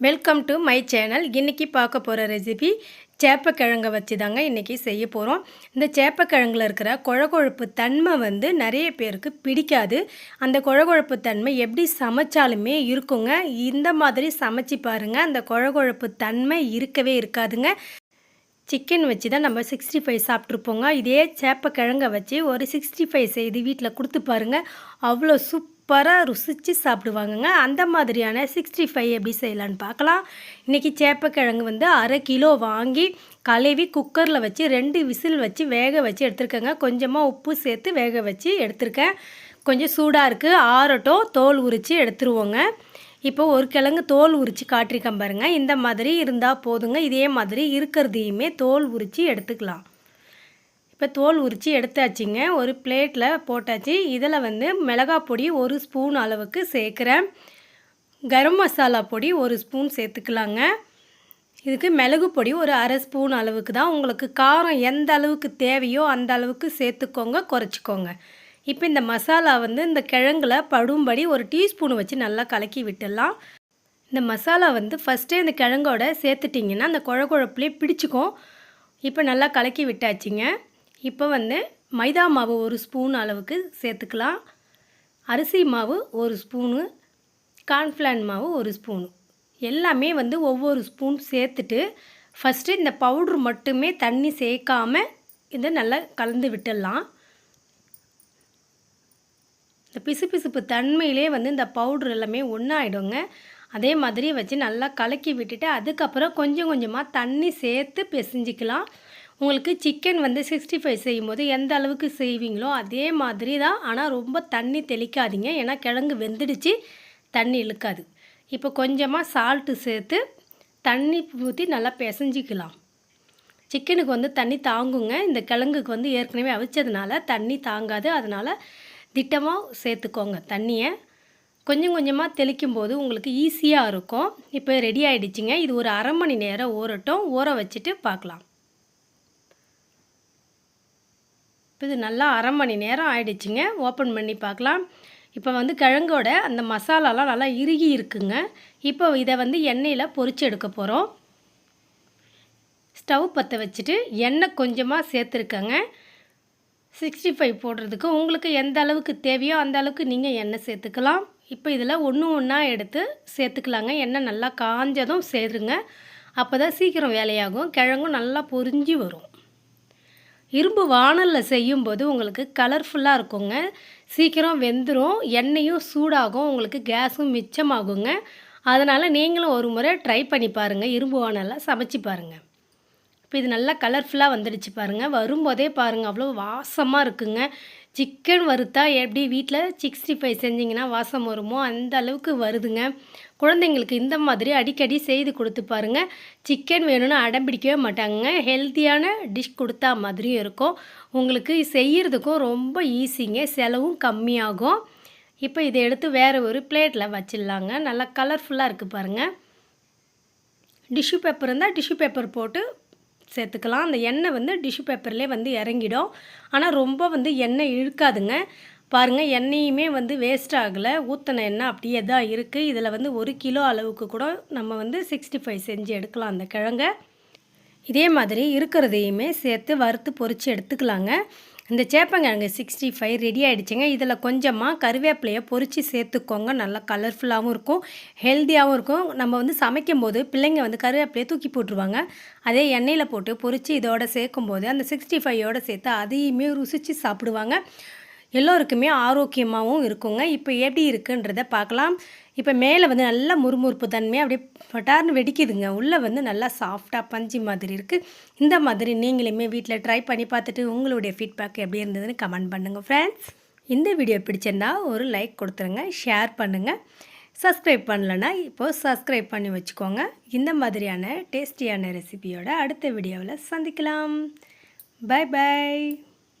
Welcome to my channel இன்றைக்கி பார்க்க போகிற ரெசிபி சேப்பக்கிழங்கை வச்சு தாங்க இன்றைக்கி செய்ய போகிறோம் இந்த சேப்பக்கிழங்குல இருக்கிற குழகொழுப்பு தன்மை வந்து நிறைய பேருக்கு பிடிக்காது. அந்த குழகொழுப்பு தன்மை எப்படி சமைச்சாலுமே இருக்குங்க. இந்த மாதிரி சமைச்சு பாருங்கள் அந்த குழகொழுப்பு தன்மை இருக்கவே இருக்காதுங்க. சிக்கன் வச்சு தான் நம்ம சிக்ஸ்டி ஃபைவ் சாப்பிட்ருப்போங்க இதே சேப்பக்கிழங்கை வச்சு ஒரு சிக்ஸ்டி ஃபைவ் செய்து வீட்டில் கொடுத்து பாருங்கள் அவ்வளோ சூப் சூப்பராக ருசித்து சாப்பிடுவாங்கங்க. அந்த மாதிரியான சிக்ஸ்டி ஃபைவ் எப்படி செய்யலான்னு பார்க்கலாம். இன்றைக்கி சேப்பக்கிழங்கு வந்து அரை கிலோ வாங்கி கழுவி குக்கரில் வச்சு ரெண்டு விசில் வச்சு வேக வச்சு எடுத்துருக்கேங்க. கொஞ்சமாக உப்பு சேர்த்து வேக வச்சு எடுத்திருக்கேன். கொஞ்சம் சூடாக இருக்குது ஆறட்டும். தோல் உரித்து எடுத்துருவோங்க. இப்போ ஒரு கிழங்கு தோல் உரித்து காட்டிருக்கேன் பாருங்கள் இந்த மாதிரி இருந்தால் போதுங்க. இதே மாதிரி இருக்கிறதையுமே தோல் உரித்து எடுத்துக்கலாம். இப்போ தோல் உரித்து எடுத்தாச்சுங்க. ஒரு பிளேட்டில் போட்டாச்சு. இதில் வந்து மிளகாய் பொடி ஒரு ஸ்பூன் அளவுக்கு சேர்க்குறேன். கரம் மசாலா பொடி ஒரு ஸ்பூன் சேர்த்துக்கலாங்க. இதுக்கு மிளகு பொடி ஒரு அரை ஸ்பூன் அளவுக்கு தான். உங்களுக்கு காரம் எந்த அளவுக்கு தேவையோ அந்த அளவுக்கு சேர்த்துக்கோங்க குறைச்சிக்கோங்க. இப்போ இந்த மசாலா வந்து இந்த கிழங்குல படும்படி ஒரு டீஸ்பூன் வச்சு நல்லா கலக்கி விட்டுடலாம். இந்த மசாலா வந்து ஃபஸ்ட்டே இந்த கிழங்கோட சேர்த்துட்டிங்கன்னா அந்த குழ குழப்புலேயே பிடிச்சிக்கும். இப்போ நல்லா கலக்கி விட்டாச்சுங்க. இப்போ வந்து மைதா மாவு ஒரு ஸ்பூன் அளவுக்கு சேர்த்துக்கலாம். அரிசி மாவு ஒரு ஸ்பூனு கார்ன்ஃப்ளான் மாவு ஒரு ஸ்பூனு. எல்லாமே வந்து ஒவ்வொரு ஸ்பூன் சேர்த்துட்டு ஃபஸ்ட்டு இந்த பவுட்ரு மட்டுமே தண்ணி சேர்க்காம இதை நல்லா கலந்து விட்டுடலாம். இந்த பிசுபிசுப்பு தன்மையிலே வந்து இந்த பவுட்ரு எல்லாமே ஒன்றாயிடுங்க அதே மாதிரி வச்சு நல்லா கலக்கி விட்டுட்டு அதுக்கப்புறம் கொஞ்சம் கொஞ்சமாக தண்ணி சேர்த்து பிசைஞ்சிக்கலாம். உங்களுக்கு சிக்கன் வந்து சிக்ஸ்டி ஃபைவ் செய்யும்போது எந்த அளவுக்கு செய்வீங்களோ அதே மாதிரி தான். ஆனால் ரொம்ப தண்ணி தெளிக்காதீங்க. ஏன்னா கிழங்கு வெந்துடுச்சு தண்ணி இழுக்காது. இப்போ கொஞ்சமாக சால்ட்டு சேர்த்து தண்ணி ஊற்றி நல்லா பிசைஞ்சிக்கலாம். சிக்கனுக்கு வந்து தண்ணி தாங்குங்க. இந்த கிழங்குக்கு வந்து ஏற்கனவே அவிச்சதுனால தண்ணி தாங்காது. அதனால் திட்டமாக சேர்த்துக்கோங்க தண்ணியை. கொஞ்சம் கொஞ்சமாக தெளிக்கும் போது உங்களுக்கு ஈஸியாக இருக்கும். இப்போ ரெடி ஆகிடுச்சிங்க இது ஒரு அரை மணி நேரம் ஊறட்டும். ஊற வச்சுட்டு பார்க்கலாம். இப்போ இது நல்லா அரை மணி நேரம் ஆயிடுச்சுங்க. ஓப்பன் பண்ணி பார்க்கலாம். இப்போ வந்து கிழங்கோட அந்த மசாலாலாம் நல்லா இறுகி இருக்குங்க. இப்போ இதை வந்து எண்ணெயில் பொறிச்சு எடுக்க போகிறோம் ஸ்டவ் பற்ற வச்சுட்டு எண்ணெய் கொஞ்சமாக சேர்த்துருக்கேங்க. சிக்ஸ்டி ஃபைவ் போடுறதுக்கு உங்களுக்கு எந்த அளவுக்கு தேவையோ அந்த அளவுக்கு நீங்கள் எண்ணெய் சேர்த்துக்கலாம். இப்போ இதில் ஒன்று ஒன்றா எடுத்து சேர்த்துக்கலாங்க. எண்ணெய் நல்லா காஞ்சதும் சேருங்க அப்போ தான் சீக்கிரம் வேலையாகும். கிழங்கும் நல்லா பொரிஞ்சு வரும். இரும்பு வானலில் செய்யும்போது உங்களுக்கு கலர்ஃபுல்லாக இருக்குங்க. சீக்கிரம் வெந்துடும் எண்ணெயும் சூடாகும் உங்களுக்கு கேஸும் மிச்சமாகுங்க. அதனால் நீங்களும் ஒரு முறை ட்ரை பண்ணி பாருங்கள் இரும்பு வானலில் சமைச்சு பாருங்கள் இப்போ இது நல்லா கலர்ஃபுல்லாக வந்துடுச்சு பாருங்கள் வரும்போதே பாருங்கள் அவ்வளோ வாசமாக இருக்குங்க. சிக்கன் வறுத்தா எப்படி வீட்டில் சிக்ஸ்டி ஃபைவ் செஞ்சிங்கன்னா வாசம் வருமோ? அந்த அளவுக்கு வருதுங்க. குழந்தைங்களுக்கு இந்த மாதிரி அடிக்கடி செய்து கொடுத்து பாருங்கள் சிக்கன் வேணும்னு அடம் பிடிக்கவே மாட்டாங்க ஹெல்த்தியான டிஷ் கொடுத்தா மாதிரியும் இருக்கும். உங்களுக்கு செய்கிறதுக்கும் ரொம்ப ஈஸிங்க. செலவும் கம்மியாகும். இப்போ இதை எடுத்து வேறு ஒரு பிளேட்டில் வச்சிடலாங்க. நல்லா கலர்ஃபுல்லாக இருக்குது பாருங்கள் டிஷ்யூ பேப்பர் இருந்தால் டிஷ்யூ பேப்பர் போட்டு சேர்த்துக்கலாம். அந்த எண்ணெய் வந்து டிஷ்யூ பேப்பர்லேயே வந்து இறங்கிடும். ஆனால் ரொம்ப வந்து எண்ணெய் இழுக்காதுங்க. பாருங்கள் எண்ணெயுமே வந்து வேஸ்ட் ஆகலை. ஊற்றின எண்ணெய் அப்படியே தான் இருக்குது இதில் வந்து ஒரு கிலோ அளவுக்கு கூட நம்ம வந்து சிக்ஸ்டி ஃபைவ் செஞ்சு எடுக்கலாம் அந்த கிழங்கை. இதே மாதிரி இருக்கிறதையுமே சேர்த்து வறுத்து பொறிச்சு எடுத்துக்கலாங்க. இந்த சேப்பங்கிழங்கு சிக்ஸ்டி ஃபைவ் ரெடி ஆகிடுச்சுங்க இதில் கொஞ்சமாக கருவேப்பிலையை பொறிச்சு சேர்த்துக்கோங்க. நல்லா கலர்ஃபுல்லாகவும் இருக்கும் ஹெல்த்தியாகவும் இருக்கும். நம்ம வந்து சமைக்கும் போது பிள்ளைங்க வந்து கருவேப்பிலையை தூக்கி போட்டுருவாங்க. அதே எண்ணெயில் போட்டு பொறிச்சு இதோட சேர்க்கும்போது அந்த சிக்ஸ்டி ஃபைவோட சேர்த்து அதையுமே ருசித்து சாப்பிடுவாங்க. எல்லோருக்குமே ஆரோக்கியமாகவும் இருக்குங்க. இப்போ எப்படி இருக்குன்றத பார்க்கலாம். இப்போ மேலே வந்து நல்லா முறுமுறுப்பு தன்மையாக அப்படியே பட்டார்னு வெடிக்குதுங்க. உள்ளே வந்து நல்லா சாஃப்டாக பஞ்சு மாதிரி இருக்குது இந்த மாதிரி நீங்களுமே வீட்டில் ட்ரை பண்ணி பார்த்துட்டு உங்களுடைய ஃபீட்பேக் எப்படி இருந்ததுன்னு கமெண்ட் பண்ணுங்கள் ஃப்ரெண்ட்ஸ் இந்த வீடியோ பிடிச்சிருந்தா ஒரு லைக் கொடுத்துருங்க ஷேர் பண்ணுங்கள் சப்ஸ்கிரைப் பண்ணலன்னா இப்போது சப்ஸ்கிரைப் பண்ணி வச்சுக்கோங்க. இந்த மாதிரியான டேஸ்டியான ரெசிபியோட அடுத்த வீடியோவில் சந்திக்கலாம். Bye bye